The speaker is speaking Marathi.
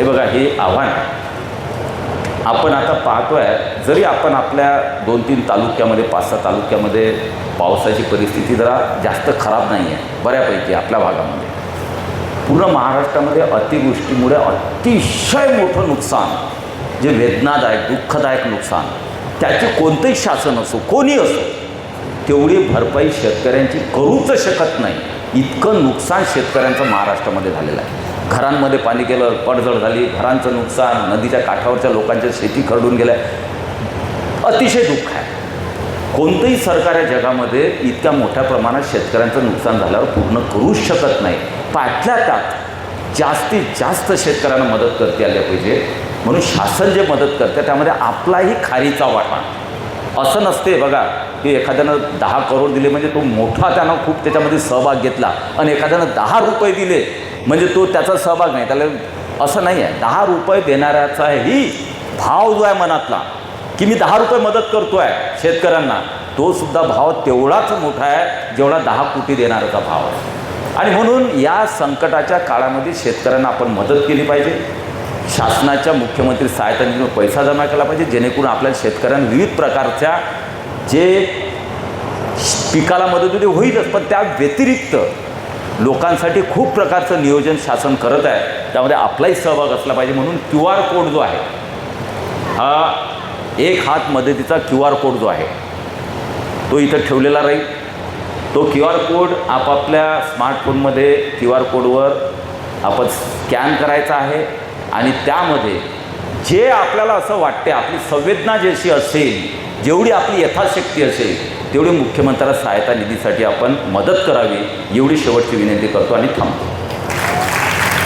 हे बघा हे आव्हान. आहे आपण आता पाहतोय जरी आपण आपल्या दोन तीन तालुक्यामध्ये पाच सहा तालुक्यामध्ये पावसाची परिस्थिती जरा जास्त खराब नाही आहे बऱ्यापैकी आपल्या भागामध्ये. पूर्ण महाराष्ट्रामध्ये अतिवृष्टीमुळे अतिशय मोठं नुकसान जे वेदनादायक दुःखदायक नुकसान त्याचे कोणतंही शासन असो कोणी असो तेवढी भरपाई शेतकऱ्यांची करूच शकत नाही. इतकं नुकसान शेतकऱ्यांचं महाराष्ट्रामध्ये झालेलं आहे. घरांमध्ये पाणी गेलं पडझड झाली घरांचं नुकसान नदीच्या काठावरच्या लोकांच्या शेती खरडून गेल्या. अतिशय दुःख आहे. कोणतंही सरकार या जगामध्ये इतक्या मोठ्या प्रमाणात शेतकऱ्यांचं नुकसान झाल्यावर पूर्ण करूच शकत नाही. पाठल्या त्यात जास्तीत जास्त शेतकऱ्यांना मदत करता आल्या पाहिजे. म्हणून शासन जे मदत करते त्यामध्ये आपलाही खारीचा वाटा. असं नसते बघा की एखाद्यानं दहा करोड दिले म्हणजे तो मोठा त्यानं खूप त्याच्यामध्ये सहभाग घेतला आणि एखाद्यानं दहा रुपये दिले. म्हणजे तो त्याचा सहभाग नाही. त्याला असं नाही आहे दहा रुपये देणाऱ्याचा ही भाव जो आहे मनातला की मी दहा रुपये मदत करतो आहे शेतकऱ्यांना तो सुद्धा भाव तेवढाच मोठा आहे जेवढा दहा कोटी देणाऱ्याचा भाव आहे. आणि म्हणून या संकटाच्या काळामध्ये शेतकऱ्यांना आपण मदत केली पाहिजे. शासनाच्या मुख्यमंत्री सहायता निधीवर पैसा जमा केला पाहिजे जेणेकरून आपल्या शेतकऱ्यांना विविध प्रकारच्या जे पिकाला मदत होते होईलच पण त्या व्यतिरिक्त लोकांसाठी खूप प्रकारचं नियोजन शासन करत आहे. त्यामध्ये आपलाही सहभाग असला पाहिजे म्हणून क्यू आर कोड जो आहे हा एक हात मदतीचा क्यू आर कोड जो आहे तो इथं ठेवलेला राहील. तो क्यू आर कोड आपापल्या स्मार्टफोनमध्ये क्यू आर कोडवर आपण स्कॅन करायचा आहे आणि त्यामध्ये जे आपल्याला असं वाटते आपली संवेदना जशी असेल जेवढी आपली यथाशक्ती असेल तेवढी मुख्यमंत्र्याला सहायता निधीसाठी आपण मदत करावी एवढी शेवटची विनंती करतो आणि थांबतो.